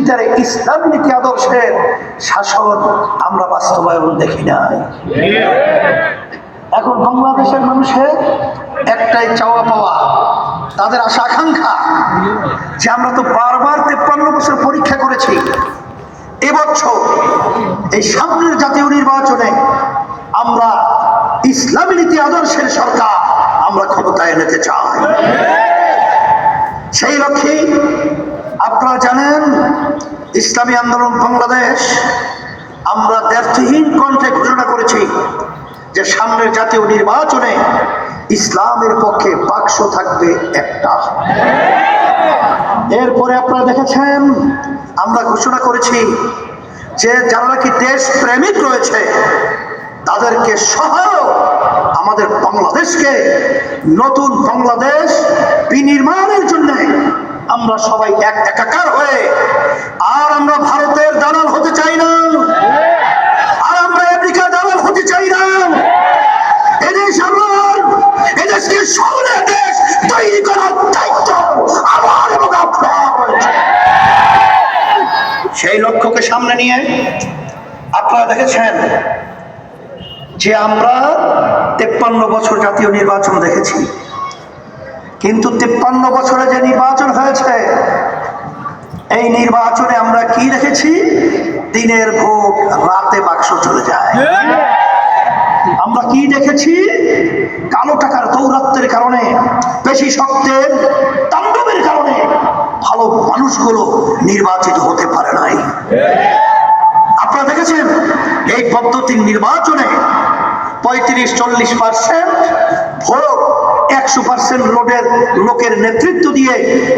ভিতরে ইসলামী নীতি আদর্শের শাসন আমরা বাস্তবায়ন দেখি নাই। এখন বাংলাদেশের মানুষের একটাই চাওয়া পাওয়া, তাদের আশা আকাঙ্ক্ষা যে আমরা তো বারবার তেপ্পান্ন বছর পরীক্ষা করেছি, এবছর এই সামনের জাতীয় নির্বাচনে আমরা ইসলামী নীতি আদর্শের সরকার আমরা ক্ষমতায় এনেতে চাই। সেই লক্ষ্যে আপনারা জানেন, ইসলামী আন্দোলন বাংলাদেশ, আমরা দ্ব্যর্থহীন কণ্ঠে ঘোষণা করেছি যে সামনের জাতীয় নির্বাচনে ইসলামের পক্ষে বাক্স থাকবে একটা। এরপরে আপনারা দেখেছেন, আমরা ঘোষণা করেছি যে যারা নাকি দেশ প্রেমিক রয়েছে, তাদেরকে সহ আমাদের বাংলাদেশকে নতুন বাংলাদেশ আমরা সবাই এক একাকার হয়ে আর আমরা ভারতের দালাল হতে চাই না। আর আমরা আমেরিকার দালাল হতে চাই না। এদেশ আমার, এদেশকে দেশ তৈরি করার দায়িত্ব আমার এবং সেই লক্ষ্যকে সামনে নিয়ে আপনারা দেখেছেন যে আমরা তেপ্পান্ন বছর জাতীয় নির্বাচন দেখেছি। কিন্তু তেপ্পান্ন বছরে যে নির্বাচন হয়েছে, এই নির্বাচনে আমরা কি দেখেছি? দিনের ভোট, রাতে বাক্স চলে যায়। আমরা কি দেখেছি? কালো টাকার দৌরাত্মের কারণে, বেশি শক্তের তাণ্ডবের কারণে ভালো মানুষগুলো নির্বাচিত হতে পারে নাই। আপনারা দেখেছেন? এই পদ্ধতির নির্বাচনে পঁয়ত্রিশ চল্লিশ পার্সেন্ট ভোট একশো পার্সেন্ট লোকের লোকের নেতৃত্ব দিয়ে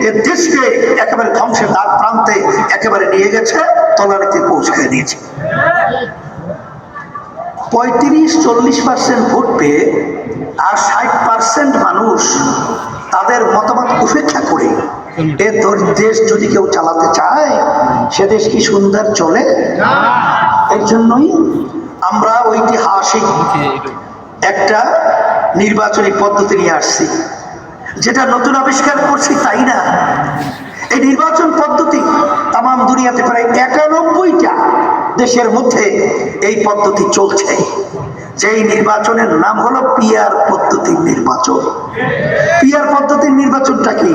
এ দেশকে একেবারে ধ্বংসের দ্বার প্রান্তে একেবারে নিয়ে গেছে তলানিতে পৌঁছে দিয়েছে। পঁয়ত্রিশ চল্লিশ পার্সেন্ট ভোট পেয়ে আর ষাট পার্সেন্ট মানুষ তাদের মতামত উপেক্ষা করে এ দেশ যদি কেউ চালাতে চায় সে দেশ কি সুন্দর চলে? এর জন্যই আমরা ঐতিহাসিক একটা নির্বাচনী পদ্ধতি নিয়ে আসছি। যেটা নতুন আবিষ্কার করছি তাই না? এই নির্বাচন পদ্ধতি তাম দুনিয়াতে প্রায় একানব্বইটা দেশের মধ্যে এই পদ্ধতি চলছে। যেই নির্বাচনের নাম হলো পিয়ার পদ্ধতির নির্বাচন। পিয়ার পদ্ধতির নির্বাচনটা কি?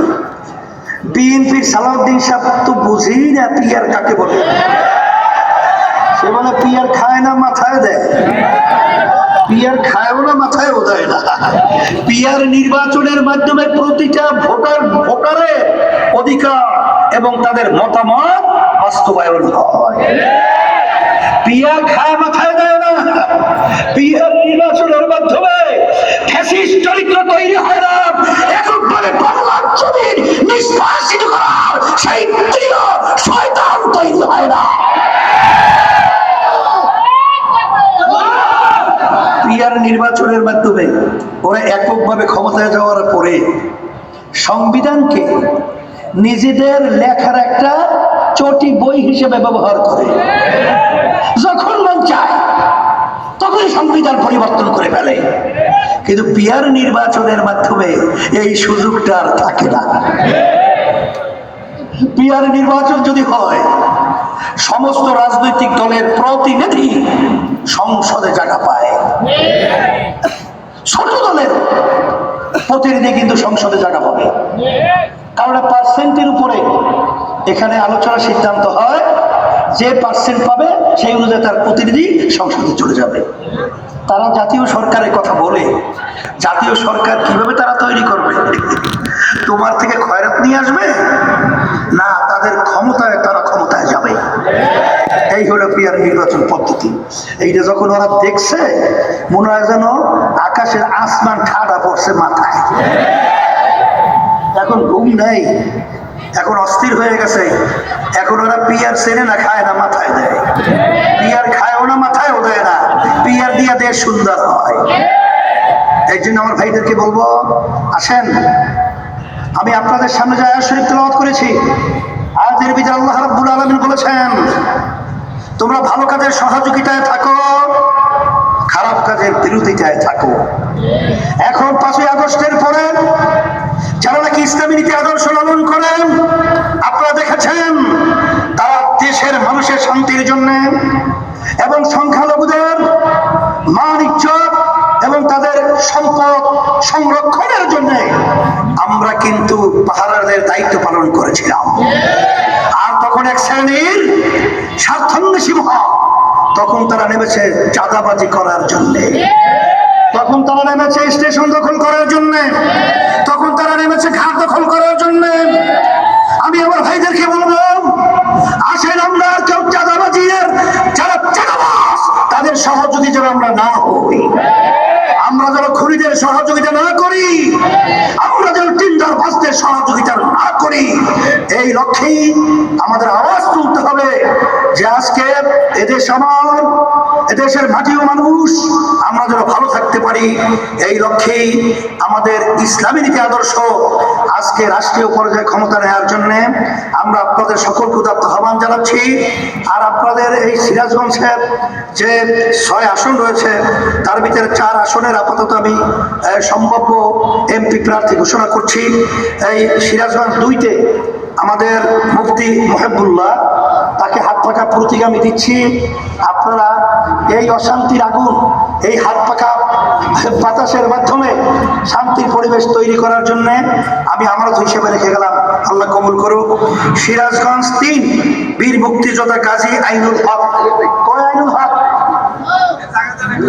বিএনপির সালাউদ্দিন সাহেব তো বুঝেই না পিয়ার কাকে বলে। সে বলে, পিয়ার খায় না, মাথায় দেয়। পিয়ার খায়ও না, মাথায়ও দেয় না। পিয়ার নির্বাচনের মাধ্যমে প্রতিটা ভোটার, ভোটারের অধিকার এবং তাদের মতামত বাস্তবায়ন হয়। পিয়ার খায়, মাথায় দেয় না। পিয়ার নির্বাচনের মাধ্যমে ফ্যাসিস্ট চরিত্র তৈরি হয় না। এককভাবে বাংলার নিষ্কাশিত করার সেই শয়তান তৈরি হয় না। পিয়ার নির্বাচনের মাধ্যমে ওরা এককভাবে ক্ষমতায় যাওয়ার পরে সংবিধানকে নিজেদের লেখার একটা চটি বই হিসেবে ব্যবহার করে। যখন মন চায়, তখনই সংবিধান পরিবর্তন করে ফেলে। কিন্তু পিয়ার নির্বাচনের মাধ্যমে এই সুযোগটা আর থাকে না। পিয়ার নির্বাচন যদি হয়, সমস্ত রাজনৈতিক দলের প্রতিনিধি সংসদে জায়গা পায়। ছোট দলের প্রতিনিধি কিন্তু সংসদে জায়গা পাবে। কারণ পার্সেন্টের উপরে এখানে আলোচনা সিদ্ধান্ত হয়, যে পার্সেন্ট পাবে সেই অনুযায়ী তার প্রতিনিধি সংসদে চলে যাবে। তারা জাতীয় সরকারের কথা বলে, জাতীয় সরকার কীভাবে তারা তৈরি করবে? তোমার থেকে খয়রাত নিয়ে আসবে? না, তাদের ক্ষমতায় তারা পিয়ার নির্বাচন পদ্ধতি। এইটা যখন ওরা দেখছে, মনে হয় যেন আকাশের আসমান ঠাডা পড়ছে মাথায়। এখন ঘুম নেই, এখন অস্থির হয়ে গেছে। এখন ওরা পিয়ার চেনে না, খায় না, মাথায় দেয়। পিয়ার খায়ও না, মাথায়ও দেয় না। পিয়ার দিয়ে দেশ সুন্দর হয়। এই জন্য আমার ভাইদেরকে বলব, আসেন, আমি আপনাদের সামনে যে আয়াত শরীফ তেলাওয়াত করেছি। আয়াতের ভিতরে আল্লাহ রাব্বুল আলামিন বলেছেন তোমরা ভালো কাজের সহযোগিতায় থাকো, খারাপ কাজের বিরোধিতায় থাকো। এখন পাঁচই আগস্টের পরে যারা নাকি ইসলামী নীতি আদর্শ লালন করেন, আপনারা দেখেছেন, তারা দেশের মানুষের শান্তির জন্য এবং সংখ্যালঘুদের মান, ইজ্জত এবং তাদের সম্পদ সংরক্ষণের জন্য আমরা কিন্তু পাহারাদের দায়িত্ব পালন করেছিলাম। আর তখন এক শ্রেণির স্বার্থান্বেষী মহা। তখন তারা নেমেছে চাঁদাবাজি করার জন্যে। তখন তারা নেমেছে স্টেশন দখল করার জন্য। তখন তারা নেমেছে ঘাট দখল করার জন্য। আমি আমার ভাইদেরকে বলব, আসেন আমরা কেউ চাঁদাবাজির যারা চাঁদাবাজ, তাদের সহযোগী যেন আমরা না হই। আমরা যেন খুনিদের সহযোগিতা না করি, আমরা যেন টিন্ডার বাসদের সহযোগিতা না করি। এই লক্ষ্যেই আমাদের আওয়াজ তুলতে হবে। যে আজকে এদেশ আমার এদেশের মাটি ও মানুষ, আমরা যেন ভালো থাকতে পারি। এই লক্ষ্যেই আমাদের ইসলামী নীতি আদর্শ আজকে রাষ্ট্রীয় পর্যায়ে ক্ষমতা নেওয়ার জন্য আমরা আপনাদের সকলকে উদাত্ত আহ্বান জানাচ্ছি। আর আপনাদের এই সিরাজগঞ্জের যে ছয় আসন রয়েছে, তার ভিতরে চার আসনের আপাতত আমি সম্ভাব্য এমপি প্রার্থী ঘোষণা করছি। এই সিরাজগঞ্জ দুইতে আমাদের মুফতি মহেবুল্লাহ তাকে হাত পাকা প্রতীক আমি দিচ্ছি। আপনারা এই অশান্তির আগুন, এই হাত পাকা বাতাসের মাধ্যমে শান্তির পরিবেশ তৈরি করার জন্য আমি আমানত হিসেবে রেখে গেলাম। আল্লাহ কবুল করুক। সিরাজগঞ্জ তিন, বীর মুক্তিযোদ্ধা গাজী আইনুল হক। কয় আইনুল হক?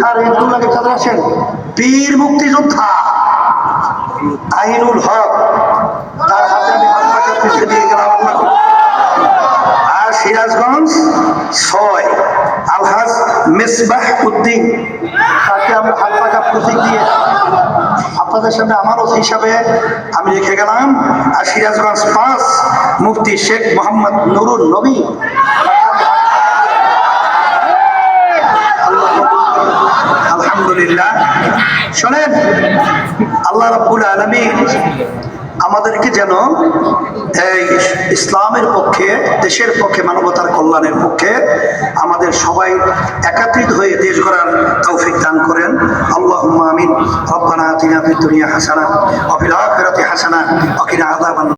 আর আব্দুল্লাহকে চাঁদা আছেন বীর মুক্তিযোদ্ধা আইনুল হক। তার হাতে আমি হাত পিছিয়ে দিয়ে গেলাম আল্লাহ কবুল করুক। আর সিরাজগঞ্জ ছয়। আলহাজ মেসবাহ উদ্দিন। তাকে আমরা হাত পাকা প্রতীক দিয়ে আপনাদের সামনে আমানত হিসাবে আমি রেখে গেলাম। আর সিরাজগঞ্জ পাঁচ, মুফতি শেখ মোহাম্মদ নুরুল নবী। আলহামদুলিল্লাহ। শোনেন, আল্লাহ রাব্বুল আলমিন আমাদেরকে যেন এই ইসলামের পক্ষে, দেশের পক্ষে, মানবতার কল্যাণের পক্ষে আমাদের সবাই একাত্রিত হয়ে দেশ গড়ার তৌফিক দান করেন। আল্লাহ আমিন। রব্বানা দুনিয়া হাসানা ওয়া ফিল আখিরাতি হাসানা ওয়া কিনা আযাবান